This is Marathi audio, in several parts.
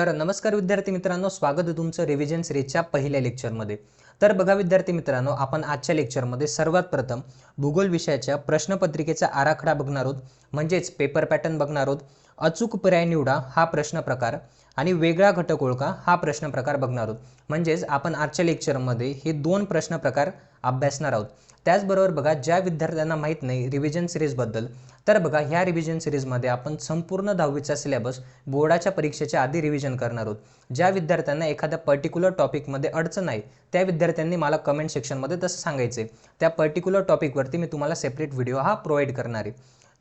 तर नमस्कार विद्यार्थी मित्रांनो स्वागत आहे तुमचं रिव्हिजन सिरीजच्या पहिल्या लेक्चरमध्ये तर बघा विद्यार्थी मित्रांनो आपण आजच्या लेक्चरमध्ये सर्वात प्रथम भूगोल विषयाच्या प्रश्नपत्रिकेचा आराखडा बघणार आहोत. म्हणजेच पेपर पॅटर्न बघणार आहोत. अचूक पर्याय निवडा हा प्रश्न प्रकार आणि वेगळा घटक ओळखा हा प्रश्न प्रकार बघणार आहोत. म्हणजेच आपण आजच्या लेक्चरमध्ये हे दोन प्रश्न प्रकार अभ्यासणार आहोत. त्याचबरोबर बघा ज्या विद्यार्थ्यांना माहीत नाही रिव्हिजन सिरीजबद्दल तर बघा ह्या रिव्हिजन सिरीजमध्ये आपण संपूर्ण दहावीचा सिलेबस बोर्डाच्या परीक्षेच्या आधी रिव्हिजन करणार आहोत. ज्या विद्यार्थ्यांना एखाद्या पर्टिक्युलर टॉपिकमध्ये अडचण आहे त्या विद्यार्थ्यांनी मला कमेंट सेक्शनमध्ये तसं सांगायचे त्या पर्टिक्युलर टॉपिकवरती मी तुम्हाला सेपरेट व्हिडिओ हा प्रोव्हाइड करणार आहे.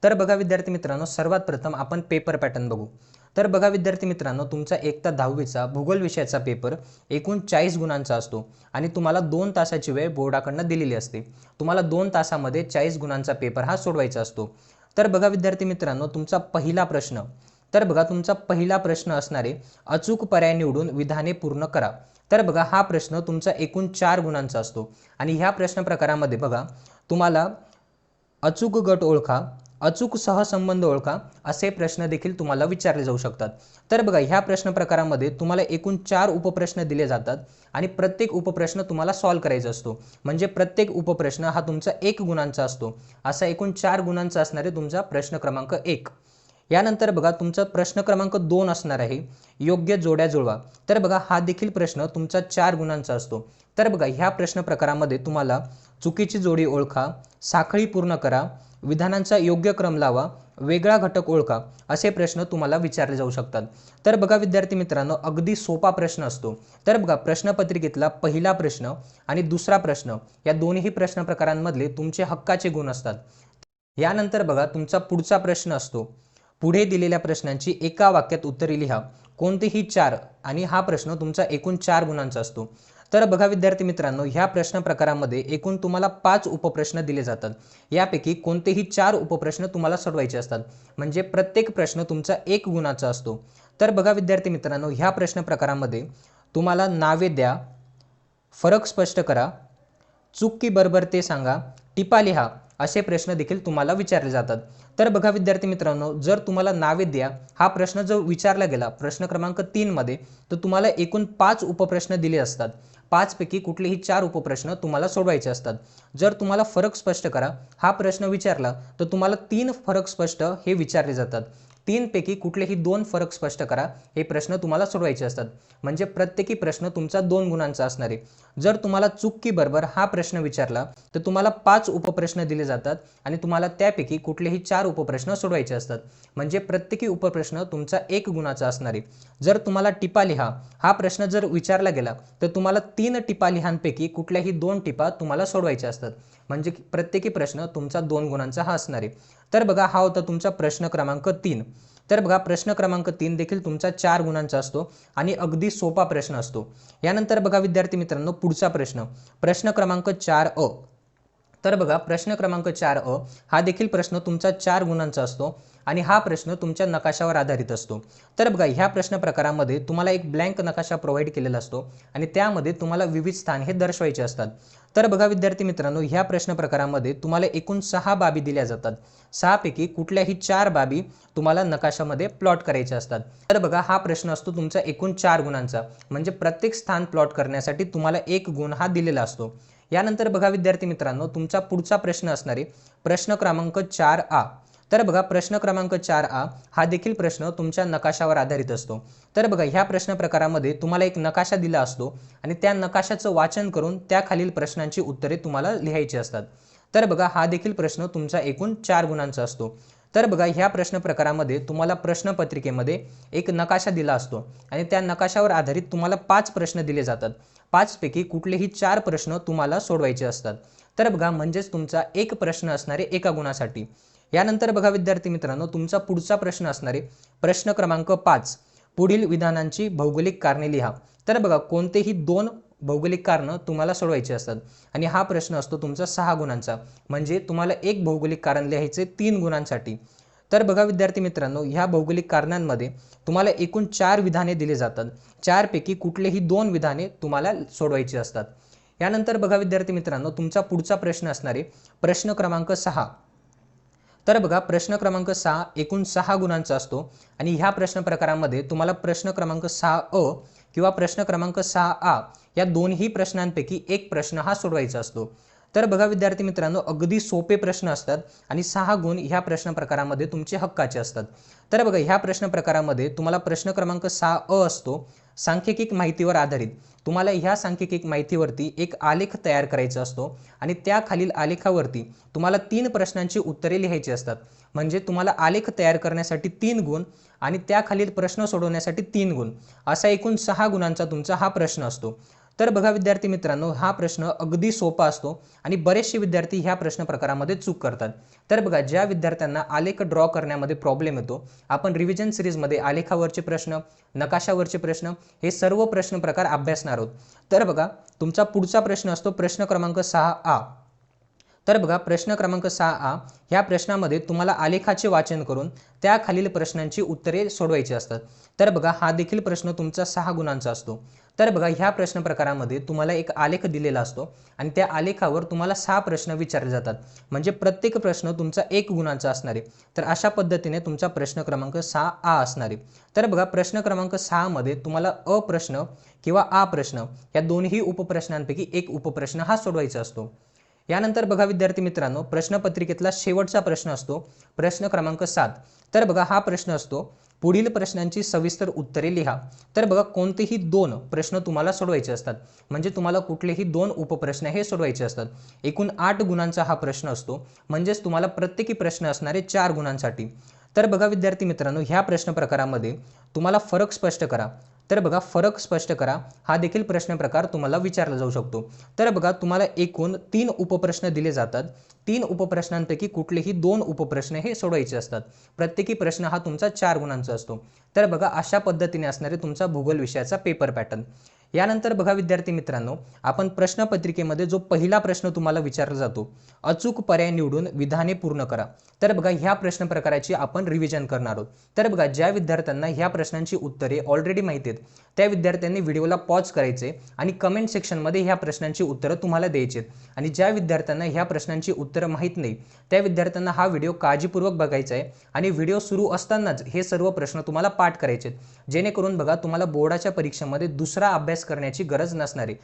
तर बघा विद्यार्थी मित्रांनो सर्वात प्रथम आपण पेपर पॅटर्न बघू. तर बघा विद्यार्थी मित्रांनो तुमचा एक दहावीचा भूगोल विषयाचा पेपर एकूण चाळीस गुणांचा असतो आणि तुम्हाला दोन तासाची वेळ बोर्डाकडनं दिलेली असते. तुम्हाला दोन तासामध्ये चाळीस गुणांचा पेपर हा सोडवायचा असतो. तर बघा विद्यार्थी मित्रांनो तुमचा पहिला प्रश्न. तर बघा तुमचा पहिला प्रश्न असणारे अचूक पर्याय निवडून विधाने पूर्ण करा. तर बघा हा प्रश्न तुमचा एकूण चार गुणांचा असतो. आणि ह्या प्रश्न प्रकारामध्ये बघा तुम्हाला अचूक गट ओळखा अचूक सहसंबंध ओळखा असे प्रश्न देखील तुम्हाला विचारले जाऊ शकतात. तर बघा ह्या प्रश्न प्रकारामध्ये तुम्हाला एकूण चार उपप्रश्न दिले जातात आणि प्रत्येक उपप्रश्न तुम्हाला सॉल्व्ह करायचा असतो. म्हणजे प्रत्येक उपप्रश्न हा तुमचा एक गुणांचा असतो. असा एकूण चार गुणांचा असणारे तुमचा प्रश्न क्रमांक एक. यानंतर बघा तुमचा प्रश्न क्रमांक दोन असणार आहे. योग्य जोड्या जुळवा. तर बघा हा देखील प्रश्न तुमचा चार गुणांचा असतो. तर बघा ह्या प्रश्न प्रकारामध्ये तुम्हाला चुकीची जोडी ओळखा साखळी पूर्ण करा विधानांचा योग्य क्रम लावा वेगळा घटक ओळखा असे प्रश्न तुम्हाला विचारले जाऊ शकतात. तर बघा विद्यार्थी मित्रांनो अगदी सोपा प्रश्न असतो. तर बघा प्रश्नपत्रिकेतला पहिला प्रश्न आणि दुसरा प्रश्न या दोन्ही प्रश्न प्रकारांमधले तुमचे हक्काचे गुण असतात. यानंतर बघा तुमचा पुढचा प्रश्न असतो. पुढे दिलेल्या प्रश्नांची एका वाक्यात उत्तरे लिहा. कोणतेही चार आणि हा प्रश्न तुमचा एकूण चार गुणांचा असतो. तर बघा विद्यार्थी मित्रांनो ह्या प्रश्न प्रकारामध्ये एकूण तुम्हाला पाच उपप्रश्न दिले जातात. यापैकी कोणतेही चार उपप्रश्न तुम्हाला सोडवायचे असतात. म्हणजे प्रत्येक प्रश्न तुमचा एक गुणाचा असतो. तर बघा विद्यार्थी मित्रांनो ह्या प्रश्न प्रकारामध्ये तुम्हाला नावे द्या फरक स्पष्ट करा चूक की बरोबर ते सांगा टिपा लिहा असे प्रश्न देखील तुम्हाला विचारले जातात. तर बघा विद्यार्थी मित्रांनो जर तुम्हाला नावे द्या हा प्रश्न जर विचारला गेला प्रश्न क्रमांक तीनमध्ये तर तुम्हाला एकूण पाच उपप्रश्न दिले असतात. पाचपैकी कुठलेही चार उपप्रश्न तुम्हाला सोडवायचे असतात. जर तुम्हाला फरक स्पष्ट करा हा प्रश्न विचारला तर तुम्हाला तीन फरक स्पष्ट हे विचारले जातात. तीनपैकी कुठलेही दोन फरक स्पष्ट करा. हे प्रश्न तुम्हाला सोडवायचे असतात. म्हणजे प्रत्येकी प्रश्न तुमचा दोन गुणांचा असणार. आहे जर तुम्हाला चूक की बरोबर हा प्रश्न विचारला तर तुम्हाला पाच उपप्रश्न दिले जातात आणि तुम्हाला त्यापैकी कुठलेही चार उपप्रश्न सोडवायचे असतात. म्हणजे प्रत्येकी उपप्रश्न तुमचा एक गुणाचा असणार. आहे जर तुम्हाला टिपा लिहा हा प्रश्न जर विचारला गेला तर तुम्हाला तीन टिपा लिहांपैकी कुठल्याही दोन टिपा तुम्हाला सोडवायच्या असतात. म्हणजे प्रत्येकी प्रश्न तुमचा दोन गुणांचा हा असणार. आहे तर बघा हा होता तुमचा प्रश्न क्रमांक तीन. तर बघा प्रश्न क्रमांक तीन देखील तुमचा चार गुणांचा असतो आणि अगदी सोपा प्रश्न असतो. यानंतर बघा विद्यार्थी मित्रांनो पुढचा प्रश्न. प्रश्न क्रमांक चार अ. तर बघा प्रश्न क्रमांक चार अ हा देखील प्रश्न तुमचा चार गुणांचा असतो. आणि हा प्रश्न तुमच्या नकाशावर आधारित असतो. तर बघा ह्या प्रश्न प्रकारामध्ये तुम्हाला एक ब्लँक नकाशा प्रोव्हाइड केलेला असतो आणि त्यामध्ये तुम्हाला विविध स्थान हे दर्शवायचे असतात. तर बघा विद्यार्थी मित्रांनो ह्या प्रश्न प्रकारामध्ये तुम्हाला एकूण सहा बाबी दिल्या जातात. सहापैकी कुठल्याही चार बाबी तुम्हाला नकाशामध्ये प्लॉट करायच्या असतात. तर बघा हा प्रश्न असतो तुमचा एकूण चार गुणांचा. म्हणजे प्रत्येक स्थान प्लॉट करण्यासाठी तुम्हाला एक गुण हा दिलेला असतो. यानंतर बघा विद्यार्थी मित्रांनो तुमचा पुढचा प्रश्न असणारे प्रश्न क्रमांक चार आ. तर बघा प्रश्न क्रमांक चार आ हा देखील प्रश्न तुमच्या नकाशावर आधारित असतो. तर बघा ह्या प्रश्न प्रकारामध्ये तुम्हाला एक नकाशा दिला असतो आणि त्या नकाशाचं वाचन करून त्याखालील प्रश्नांची उत्तरे तुम्हाला लिहायची असतात. तर बघा हा देखील प्रश्न तुमचा एकूण चार गुणांचा असतो. तर बघा ह्या प्रश्न प्रकारामध्ये तुम्हाला प्रश्नपत्रिकेमध्ये एक नकाशा दिला असतो आणि त्या नकाशावर आधारित तुम्हाला पाच प्रश्न दिले जातात. पाचपैकी कुठलेही चार प्रश्न तुम्हाला सोडवायचे असतात. तर बघा म्हणजेच तुमचा एक प्रश्न असणारे एका गुणासाठी. यानंतर बघा विद्यार्थी मित्रांनो तुमचा पुढचा प्रश्न असणारे प्रश्न क्रमांक पाच पुढील विधानांची भौगोलिक कारणे लिहा. तर बघा कोणतेही दोन भौगोलिक कारणं तुम्हाला सोडवायची असतात. आणि हा प्रश्न असतो तुमचा सहा गुणांचा. म्हणजे तुम्हाला एक भौगोलिक कारण लिहायचे तीन गुणांसाठी. तर बघा विद्यार्थी मित्रांनो ह्या भौगोलिक कारणांमध्ये तुम्हाला एकूण चार विधाने दिली जातात. चारपैकी कुठलेही दोन विधाने तुम्हाला सोडवायची असतात. यानंतर बघा विद्यार्थी मित्रांनो तुमचा पुढचा प्रश्न असणारे प्रश्न क्रमांक सहा. तर बघा प्रश्न क्रमांक सहा एकूण सहा गुणांचा असतो. आणि ह्या प्रश्न प्रकारामध्ये तुम्हाला प्रश्न क्रमांक सहा अ किंवा प्रश्न क्रमांक सहा आ या दोन्ही प्रश्नांपैकी एक प्रश्न हा सोडवायचा असतो. तर बघा विद्यार्थी मित्रांनो अगदी सोपे प्रश्न असतात आणि सहा गुण ह्या प्रश्न प्रकारामध्ये तुमचे हक्काचे असतात. तर बघा ह्या प्रश्न प्रकारामध्ये तुम्हाला प्रश्न क्रमांक सहा अ असतो. सांख्यिकी माहितीवर आधारित. तुम्हाला ह्या सांख्यिकी माहितीवरती एक आलेख तयार करायचा असतो आणि त्याखालील आलेखावरती तुम्हाला तीन प्रश्नांची उत्तरे लिहायची असतात. म्हणजे तुम्हाला आलेख तयार करण्यासाठी तीन गुण आणि त्याखालील प्रश्न सोडवण्यासाठी तीन गुण. असा एकूण सहा गुणांचा तुमचा हा प्रश्न असतो. तर बघा विद्यार्थी मित्रांनो हा प्रश्न अगदी सोपा असतो आणि बरेचसे विद्यार्थी ह्या प्रश्न प्रकारामध्ये चूक करतात. तर बघा ज्या विद्यार्थ्यांना आलेख ड्रॉ करण्यामध्ये प्रॉब्लेम येतो आपण रिव्हिजन सिरीजमध्ये आलेखावरचे प्रश्न नकाशावरचे प्रश्न हे सर्व प्रश्न प्रकार अभ्यासणार आहोत. तर बघा तुमचा पुढचा प्रश्न असतो प्रश्न क्रमांक सहा आ. तर बघा प्रश्न क्रमांक सहा आ ह्या प्रश्नामध्ये तुम्हाला आलेखाचे वाचन करून त्याखालील प्रश्नांची उत्तरे सोडवायची असतात. तर बघा हा देखील प्रश्न तुमचा सहा गुणांचा असतो. तर बघा ह्या प्रश्न प्रकारामध्ये तुम्हाला एक आलेख दिलेला असतो आणि त्या आलेखावर तुम्हाला सहा प्रश्न विचारले जातात. म्हणजे प्रत्येक प्रश्न तुमचा एक गुणांचा असणार आहे. तर अशा पद्धतीने तुमचा प्रश्न क्रमांक सहा आ असणार आहे. तर बघा प्रश्न क्रमांक सहामध्ये तुम्हाला अ प्रश्न किंवा आ प्रश्न या दोन्ही उपप्रश्नांपैकी एक उपप्रश्न हा सोडवायचा असतो. यानंतर बघा विद्यार्थी मित्रांनो प्रश्नपत्रिकेतला शेवटचा प्रश्न असतो प्रश्न क्रमांक सात. तर बघा हा प्रश्न असतो पुढील प्रश्नांची सविस्तर उत्तरे लिहा. तर बघा कोणतेही दोन प्रश्न तुम्हाला सोडवायचे असतात. म्हणजे तुम्हाला कुठलेही दोन उपप्रश्न हे सोडवायचे असतात. एकूण आठ गुणांचा हा प्रश्न असतो. म्हणजेच तुम्हाला प्रत्येकी प्रश्न असणारे चार गुणांसाठी. तर बघा विद्यार्थी मित्रांनो ह्या प्रश्न प्रकारामध्ये तुम्हाला फरक स्पष्ट करा. तर बघा फरक स्पष्ट करा. हा देखील प्रश्न प्रकार तुम्हाला विचारला जाऊ शकतो. तर बघा तुम्हाला एकूण तीन उपप्रश्न दिले जातात. तीन उपप्रश्नांपैकी कुठलेही दोन उपप्रश्न हे सोडवायचे असतात. प्रत्येकी प्रश्न हा तुमचा चार गुणांचा असतो. तर बघा अशा पद्धतीने असणारे तुमचा भूगोल विषयाचा पेपर पॅटर्न यानंतर बघा विद्यार्थी मित्रांनो आपण प्रश्नपत्रिकेमध्ये जो पहिला प्रश्न तुम्हाला विचारला जातो अचूक पर्याय निवडून विधाने पूर्ण करा. तर बघा ह्या प्रश्न प्रकाराची आपण रिव्हिजन करणार आहोत. तर बघा ज्या विद्यार्थ्यांना ह्या प्रश्नांची उत्तरे ऑलरेडी माहिती आहेत त्या विद्यार्थ्यांनी व्हिडिओला पॉज करायचे आणि कमेंट सेक्शनमध्ये ह्या प्रश्नांची उत्तरं तुम्हाला द्यायची आणि ज्या विद्यार्थ्यांना ह्या प्रश्नांची उत्तरं माहीत नाही त्या विद्यार्थ्यांना हा व्हिडिओ काळजीपूर्वक बघायचा आहे आणि व्हिडिओ सुरू असतानाच हे सर्व प्रश्न तुम्हाला पाठ करायचे जेणेकरून बघा तुम्हाला बोर्डाच्या परीक्षेमध्ये दुसरा अभ्यास अभ्यास करण्याची गरज नसणारी.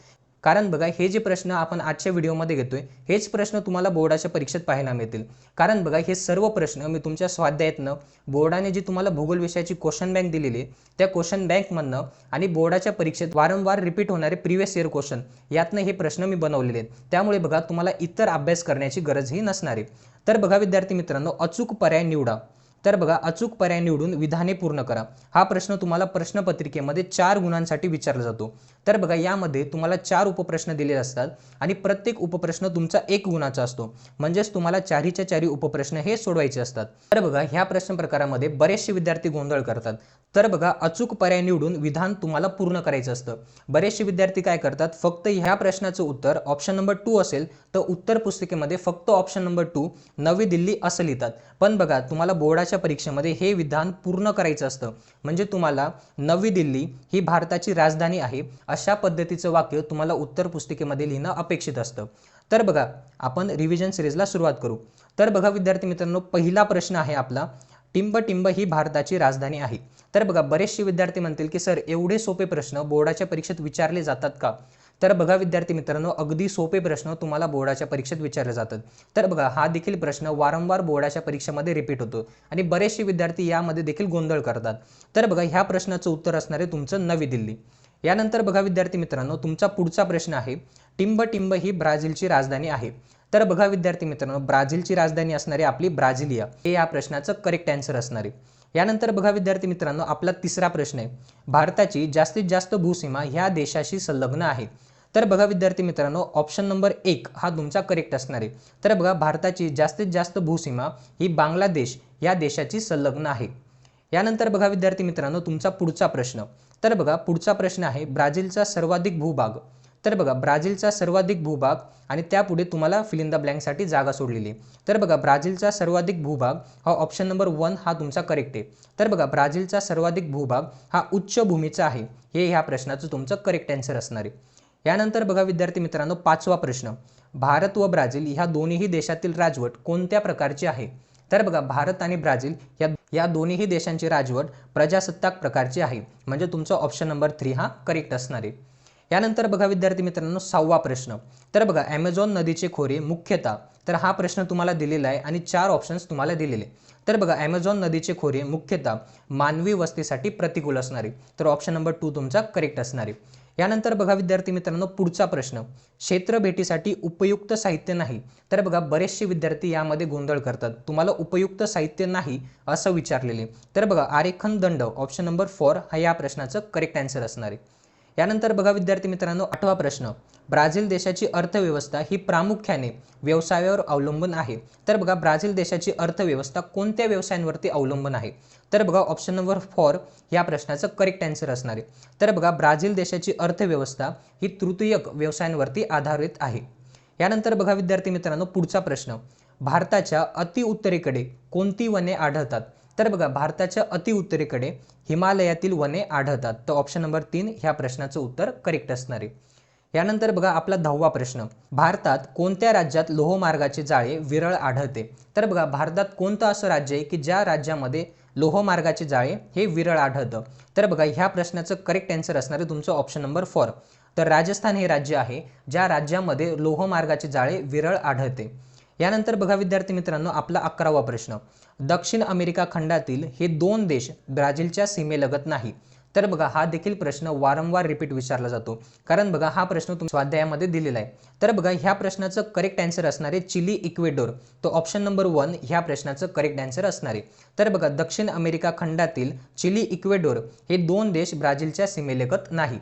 कारण बघा हे जे प्रश्न आपण आजच्या व्हिडिओमध्ये घेतोय हेच प्रश्न तुम्हाला बोर्डाच्या परीक्षेत पाहायला मिळतील. कारण बघा हे सर्व प्रश्न मी तुमच्या स्वाध्यायातनं बोर्डाने जी तुम्हाला भूगोल विषयाची क्वेश्चन बँक दिलेली आहे त्या क्वेश्चन बँकमधनं आणि बोर्डाच्या परीक्षेत वारंवार रिपीट होणारे प्रिव्हियस इयर क्वेश्चन यातनं हे प्रश्न मी बनवलेले आहेत. त्यामुळे बघा तुम्हाला इतर अभ्यास करण्याची गरजही नसणार. आहे तर बघा विद्यार्थी मित्रांनो अचूक पर्याय निवडा. तर बघा अचूक पर्याय निवडून विधाने पूर्ण करा. हा प्रश्न तुम्हाला प्रश्नपत्रिकेमध्ये चार गुणांसाठी विचारला जातो. तर बघा यामध्ये तुम्हाला चार उपप्रश्न दिले असतात आणि प्रत्येक उपप्रश्न तुमचा एक गुणाचा असतो. म्हणजेच तुम्हाला चारीच्या चारी उपप्रश्न हे सोडवायचे असतात. तर बघा ह्या प्रश्न प्रकारामध्ये बरेचसे विद्यार्थी गोंधळ करतात. तर बघा अचूक पर्याय निवडून विधान तुम्हाला पूर्ण करायचं असतं. बरेचसे विद्यार्थी काय करतात फक्त ह्या प्रश्नाचं उत्तर ऑप्शन नंबर टू असेल तर उत्तर पुस्तिकेमध्ये फक्त ऑप्शन नंबर टू नवी दिल्ली असं लिहितात. पण बघा तुम्हाला बोर्डाच्या परीक्षेमध्ये हे विधान पूर्ण करायचं असतं. म्हणजे तुम्हाला नवी दिल्ली ही भारताची राजधानी आहे अशा पद्धतीचं वाक्य तुम्हाला उत्तर पुस्तिकेमध्ये लिहिणं अपेक्षित असतं. तर बघा आपण रिव्हिजन सिरीजला सुरुवात करू. तर बघा विद्यार्थी मित्रांनो पहिला प्रश्न आहे आपला टिंब टिंब ही भारताची राजधानी आहे. तर बघा बरेचसे विद्यार्थी म्हणतील की सर एवढे सोपे प्रश्न बोर्डाच्या परीक्षेत विचारले जातात का? तर बघा विद्यार्थी मित्रांनो अगदी सोपे प्रश्न तुम्हाला बोर्डाच्या परीक्षेत विचारले जातात. तर बघा हा देखील प्रश्न वारंवार बोर्डाच्या परीक्षेमध्ये रिपीट होतो आणि बरेचसे विद्यार्थी यामध्ये देखील गोंधळ करतात. तर बघा ह्या प्रश्नाचं उत्तर असणार आहे तुमचं नवी दिल्ली. यानंतर बघा विद्यार्थी मित्रांनो तुमचा पुढचा प्रश्न आहे टिंब टिंब ही ब्राझीलची राजधानी आहे. तर बघा विद्यार्थी मित्रांनो ब्राझीलची राजधानी असणारी आपली ब्राझिलिया. हे या प्रश्नाचं करेक्ट आन्सर असणार आहे. यानंतर बघा विद्यार्थी मित्रांनो आपला तिसरा प्रश्न आहे. भारताची जास्तीत जास्त भूसीमा ह्या देशाशी संलग्न आहे. तर बघा विद्यार्थी मित्रांनो ऑप्शन नंबर एक हा तुमचा करेक्ट असणार आहे. तर बघा भारताची जास्तीत जास्त भूसीमा ही बांगलादेश या देशाची संलग्न आहे. यानंतर बघा विद्यार्थी मित्रांनो तुमचा पुढचा प्रश्न. तर बघा पुढचा प्रश्न आहे ब्राझीलचा सर्वाधिक भूभाग. तर बघा ब्राझीलचा सर्वाधिक भूभाग आणि त्यापुढे तुम्हाला फिल इन द ब्लँकसाठी जागा सोडलेली आहे. तर बघा ब्राझीलचा सर्वाधिक भूभाग हा ऑप्शन नंबर वन हा तुमचा करेक्ट आहे. तर बघा ब्राझीलचा सर्वाधिक भूभाग हा उच्च भूमीचा आहे. हे ह्या प्रश्नाचं तुमचं करेक्ट आन्सर असणार आहे. यानंतर बघा विद्यार्थी मित्रांनो पाचवा प्रश्न. भारत व ब्राझील ह्या दोन्हीही देशातील राजवट कोणत्या प्रकारची आहे? तर बघा भारत आणि ब्राझील या या दोन्हीही देशांची राजवट प्रजासत्ताक प्रकारची आहे. म्हणजे तुमचा ऑप्शन नंबर थ्री हा करेक्ट असणार आहे. यानंतर बघा विद्यार्थी मित्रांनो सहावा प्रश्न. तर बघा ॲमेझॉन नदीचे खोरे मुख्यतः तर हा प्रश्न तुम्हाला दिलेला आहे आणि चार ऑप्शन्स तुम्हाला दिलेले. तर बघा ॲमेझॉन नदीचे खोरे मुख्यतः मानवी वस्तीसाठी प्रतिकूल असणारे. तर ऑप्शन नंबर टू तुमचा करेक्ट असणार. आहे यानंतर बघा विद्यार्थी मित्रांनो पुढचा प्रश्न. क्षेत्र भेटीसाठी उपयुक्त साहित्य नाही. तर बघा बरेचसे विद्यार्थी यामध्ये गोंधळ करतात. तुम्हाला उपयुक्त साहित्य नाही असं विचारलेले. तर बघा आरेखन दंड ऑप्शन नंबर फोर हा या प्रश्नाचं करेक्ट आन्सर असणार. आहे यानंतर बघा विद्यार्थी मित्रांनो आठवा प्रश्न. ब्राझील देशाची अर्थव्यवस्था ही प्रामुख्याने व्यवसायावर अवलंबून आहे. तर बघा ब्राझील देशाची अर्थव्यवस्था कोणत्या व्यवसायांवरती अवलंबून आहे? तर बघा ऑप्शन नंबर फोर या प्रश्नाचं करेक्ट आन्सर असणार आहे. तर बघा ब्राझील देशाची अर्थव्यवस्था ही तृतीयक व्यवसायांवरती आधारित आहे. यानंतर बघा विद्यार्थी मित्रांनो पुढचा प्रश्न. भारताच्या अति उत्तरेकडे कोणती वने आढळतात? तर बघा भारताच्या अति उत्तरेकडे हिमालयातील वने आढळतात. तर ऑप्शन नंबर तीन ह्या प्रश्नाचं उत्तर करेक्ट असणार. आहे यानंतर बघा आपला दहावा प्रश्न. भारतात कोणत्या राज्यात लोहमार्गाचे जाळे विरळ आढळते? तर बघा भारतात कोणतं असं राज्य आहे की ज्या राज्यामध्ये लोहमार्गाचे जाळे हे विरळ आढळतं? तर बघा ह्या प्रश्नाचं करेक्ट आन्सर असणार आहे तुमचं ऑप्शन नंबर फोर तर राजस्थान हे राज्य आहे ज्या राज्यामध्ये लोहमार्गाचे जाळे विरळ आढळते. यानंतर बघा विद्यार्थी मित्रांनो आपला अकरावा प्रश्न. दक्षिण अमेरिका खंडातील हे दोन देश ब्राझीलच्या सीमेलगत नाही. तर बघा हा देखील प्रश्न वारंवार रिपीट विचारला जातो. कारण बघा हा प्रश्न तुम्ही स्वाध्यायामध्ये दिलेला आहे. तर बघा ह्या प्रश्नाचं करेक्ट आन्सर असणारे चिली इक्वेडोर. तो ऑप्शन नंबर वन ह्या प्रश्नाचं करेक्ट आन्सर असणारे. तर बघा दक्षिण अमेरिका खंडातील चिली इक्वेडोर हे दोन देश ब्राझीलच्या सीमेलगत नाही.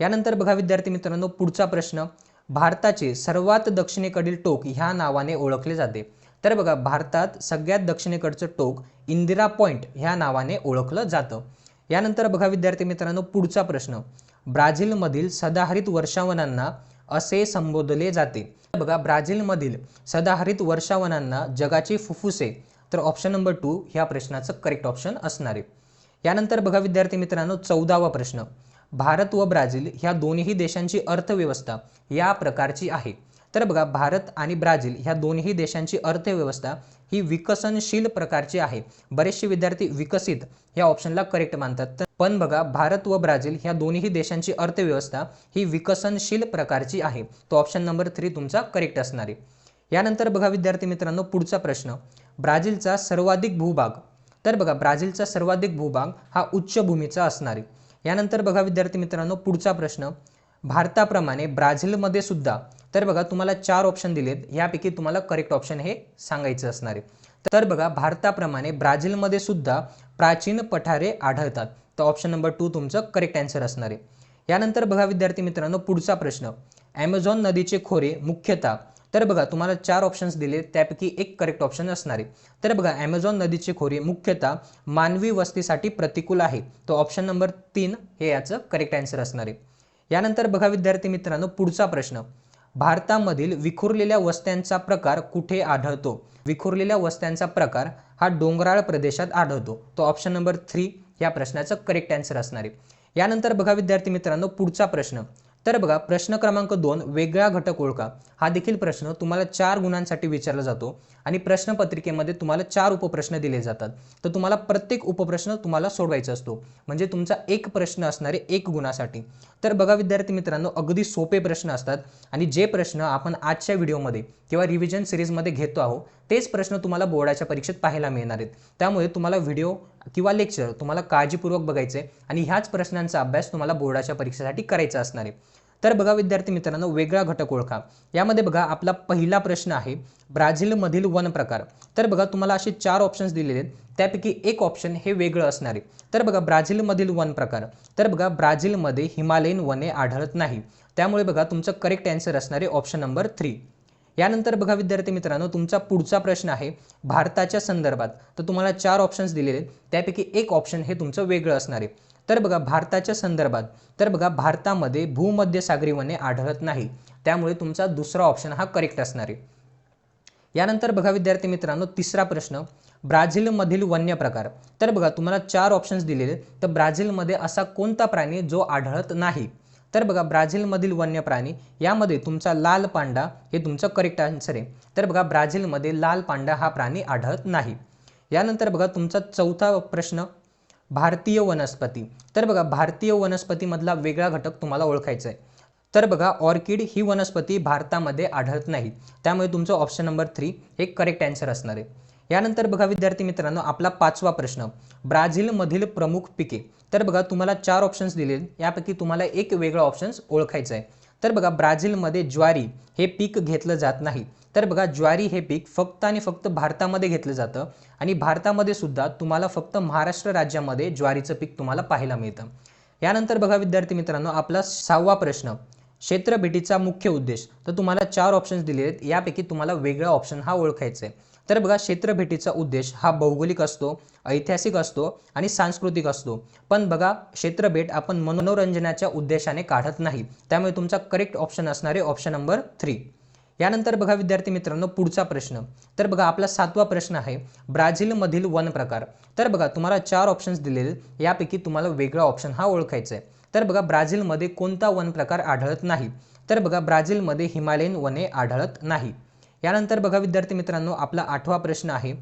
यानंतर बघा विद्यार्थी मित्रांनो पुढचा प्रश्न. भारताचे सर्वात दक्षिणेकडील टोक ह्या नावाने ओळखले जाते. तर बघा भारतात सगळ्यात दक्षिणेकडचं टोक इंदिरा पॉइंट ह्या नावाने ओळखलं जातं. यानंतर बघा विद्यार्थी मित्रांनो पुढचा प्रश्न. ब्राझीलमधील सदाहरित वर्षावनांना असे संबोधले जाते. बघा ब्राझीलमधील सदाहरित वर्षावनांना जगाची फुफ्फुसे तर ऑप्शन नंबर टू ह्या प्रश्नाचं करेक्ट ऑप्शन असणार आहे. यानंतर बघा विद्यार्थी मित्रांनो चौदावा प्रश्न. भारत व ब्राझील ह्या दोन्ही देशांची अर्थव्यवस्था या प्रकारची आहे. तर बघा भारत आणि ब्राझील ह्या दोन्ही देशांची अर्थव्यवस्था ही विकसनशील प्रकारची आहे. बरेचसे विद्यार्थी विकसित या ऑप्शनला करेक्ट मानतात. तर पण बघा भारत व ब्राझील ह्या दोन्ही देशांची अर्थव्यवस्था ही विकसनशील प्रकारची आहे. तो ऑप्शन नंबर थ्री तुमचा करेक्ट असणार आहे. यानंतर बघा विद्यार्थी मित्रांनो पुढचा प्रश्न. ब्राझीलचा सर्वाधिक भूभाग. तर बघा ब्राझीलचा सर्वाधिक भूभाग हा उच्च भूमीचा असणार आहे. यानंतर बघा विद्यार्थी मित्रांनो पुढचा प्रश्न. भारताप्रमाणे ब्राझीलमध्ये सुद्धा तर बघा तुम्हाला चार ऑप्शन दिलेत. यापैकी तुम्हाला करेक्ट ऑप्शन हे सांगायचं असणार आहे. तर बघा भारताप्रमाणे ब्राझीलमध्ये सुद्धा प्राचीन पठारे आढळतात. तर ऑप्शन नंबर टू तुमचं करेक्ट आन्सर असणार आहे. यानंतर बघा विद्यार्थी मित्रांनो पुढचा प्रश्न. ॲमेझॉन नदीचे खोरे मुख्यतः तर बघा तुम्हाला चार ऑप्शन्स दिले त्यापैकी एक करेक्ट ऑप्शन असणार आहे. तर बघा ॲमेझॉन नदीचे खोरे मुख्यतः मानवी वस्तीसाठी प्रतिकूल आहे. तो ऑप्शन नंबर तीन हे याचं करेक्ट आन्सर असणार आहे. यानंतर बघा विद्यार्थी मित्रांनो पुढचा प्रश्न. भारतामधील विखुरलेल्या वस्त्यांचा प्रकार कुठे आढळतो? विखुरलेल्या वस्त्यांचा प्रकार हा डोंगराळ प्रदेशात आढळतो. तो ऑप्शन नंबर थ्री या प्रश्नाचं करेक्ट आन्सर असणार आहे. यानंतर बघा विद्यार्थी मित्रांनो पुढचा प्रश्न. तर बघा प्रश्न क्रमांक दोन वेगळा घटक ओळखा. हा देखील प्रश्न तुम्हाला चार गुणांसाठी विचारला जातो आणि प्रश्नपत्रिकेमध्ये तुम्हाला चार उपप्रश्न दिले जातात. तर तुम्हाला प्रत्येक उपप्रश्न तुम्हाला सोडवायचा असतो. म्हणजे तुमचा एक प्रश्न असणारे एक गुणासाठी. तर बघा विद्यार्थी मित्रांनो अगदी सोपे प्रश्न असतात आणि जे प्रश्न आपण आजच्या व्हिडिओमध्ये किंवा रिव्हिजन सिरीजमध्ये घेतो आहोत तेच प्रश्न तुम्हाला बोर्डाच्या परीक्षेत पाहायला मिळणार आहेत. त्यामुळे तुम्हाला व्हिडिओ किंवा लेक्चर तुम्हाला काळजीपूर्वक बघायचं आहे आणि ह्याच प्रश्नांचा अभ्यास तुम्हाला बोर्डाच्या परीक्षेसाठी करायचा असणार आहे. तर बघा विद्यार्थी मित्रांनो वेगळा घटक ओळखा. यामध्ये बघा आपला पहिला प्रश्न आहे ब्राझीलमधील वन प्रकार. तर बघा तुम्हाला असे चार ऑप्शन्स दिलेले आहेत. त्यापैकी एक ऑप्शन हे वेगळं असणार आहे. तर बघा ब्राझीलमधील वन प्रकार. तर बघा ब्राझीलमध्ये हिमालयन वने आढळत नाही. त्यामुळे बघा तुमचं करेक्ट अँसर असणार आहे ऑप्शन नंबर थ्री यानंतर बघा विद्यार्थी मित्रांनो तुमचा पुढचा प्रश्न आहे भारताच्या संदर्भात. तर तुम्हाला चार ऑप्शन्स दिलेले आहेत. त्यापैकी एक ऑप्शन हे तुमचं वेगळं असणार आहे. तर बघा भारताच्या संदर्भात तर बघा भारतामध्ये भूमध्य सागरी वने आढळत नाही. त्यामुळे तुमचा दुसरा ऑप्शन हा करेक्ट असणार आहे. यानंतर बघा विद्यार्थी मित्रांनो तिसरा प्रश्न ब्राझीलमधील वन्य प्रकार तर बघा तुम्हाला चार ऑप्शन्स दिलेले तर ब्राझीलमध्ये असा कोणता प्राणी जो आढळत नाही? तर बघा ब्राझीलमधील वन्य प्राणी यामध्ये तुमचा लाल पांडा हे तुमचं करेक्ट आन्सर आहे. तर बघा ब्राझीलमध्ये लाल पांडा हा प्राणी आढळत नाही. यानंतर बघा तुमचा चौथा प्रश्न भारतीय वनस्पती. तर बघा भारतीय वनस्पतीमधला वेगळा घटक तुम्हाला ओळखायचा आहे. तर बघा ऑर्किड ही वनस्पती भारतामध्ये आढळत नाही. त्यामुळे तुमचं ऑप्शन नंबर थ्री हे करेक्ट आन्सर असणार आहे. यानंतर बघा विद्यार्थी मित्रांनो आपला पाचवा प्रश्न. ब्राझीलमधील प्रमुख पिके. तर बघा तुम्हाला चार ऑप्शन्स दिले. यापैकी तुम्हाला एक वेगळा ऑप्शन्स ओळखायचं आहे तर बघा ब्राझीलमध्ये ज्वारी हे पीक घेतलं जात नाही. तर बघा ज्वारी हे पीक फक्त आणि फक्त भारतामध्ये घेतलं जातं. आणि भारतामध्ये सुद्धा तुम्हाला फक्त महाराष्ट्र राज्यामध्ये ज्वारीचं पीक तुम्हाला पाहायला मिळतं. यानंतर बघा विद्यार्थी मित्रांनो आपला सहावा प्रश्न. क्षेत्र भेटीचा मुख्य उद्देश. तर तुम्हाला चार ऑप्शन्स दिले आहेत यापैकी तुम्हाला वेगळा ऑप्शन हा ओळखायचा आहे तर बघा क्षेत्र भेटीचा उद्देश हा भौगोलिक असतो ऐतिहासिक असतो आणि सांस्कृतिक असतो. पण बघा क्षेत्रभेट आपण मनोरंजनाच्या उद्देशाने काढत नाही. त्यामुळे तुमचा करेक्ट ऑप्शन असणारे ऑप्शन नंबर थ्री यानंतर बघा विद्यार्थी मित्रांनो पुढचा प्रश्न. तर बघा आपला सातवा प्रश्न आहे ब्राझीलमधील वन प्रकार. तर बघा तुम्हाला चार ऑप्शन्स दिलेले यापैकी तुम्हाला वेगळा ऑप्शन हा ओळखायचा आहे तर बघा ब्राझीलमध्ये कोणता वन प्रकार आढळत नाही? तर बघा ब्राझीलमध्ये हिमालयन वने आढळत नाही. यानंतर बघा विद्यार्थी मित्रांनो आपला आठवा प्रश्न आहे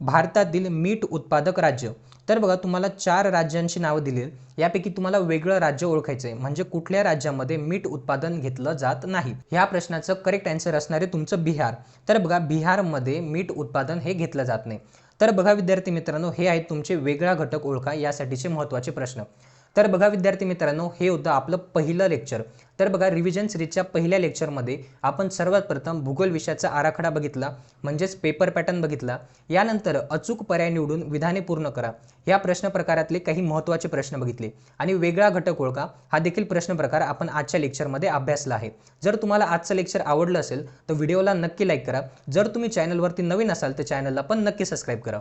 भारतातील मीठ उत्पादक राज्य. तर बघा तुम्हाला चार राज्यांची नावं दिली. यापैकी तुम्हाला वेगळं राज्य ओळखायचं आहे म्हणजे कुठल्या राज्यामध्ये मीठ उत्पादन घेतलं जात नाही? ह्या प्रश्नाचं करेक्ट आन्सर असणारे तुमचं बिहार. तर बघा बिहारमध्ये मीठ उत्पादन हे घेतलं जात नाही. तर बघा विद्यार्थी मित्रांनो हे आहेत तुमचे वेगळा घटक ओळखा यासाठीचे महत्त्वाचे प्रश्न. तर बघा विद्यार्थी मित्रांनो हे होतं आपलं पहिलं लेक्चर तर बघा रिव्हिजन सिरीजच्या पहिल्या लेक्चरमध्ये आपण सर्वात प्रथम भूगोल विषयाचा आराखडा बघितला म्हणजेच पेपर पॅटर्न बघितला. यानंतर अचूक पर्याय निवडून विधाने पूर्ण करा. या प्रश्न प्रकारातले काही महत्त्वाचे प्रश्न बघितले. आणि वेगळा घटक ओळखा. हा देखील प्रश्न प्रकार आपण आजच्या लेक्चरमध्ये अभ्यासला आहे. जर तुम्हाला आजचं लेक्चर आवडलं असेल तर व्हिडिओला नक्की लाईक करा. जर तुम्ही चॅनलवरती नवीन असाल तर चॅनलला पण नक्की सबस्क्राईब करा.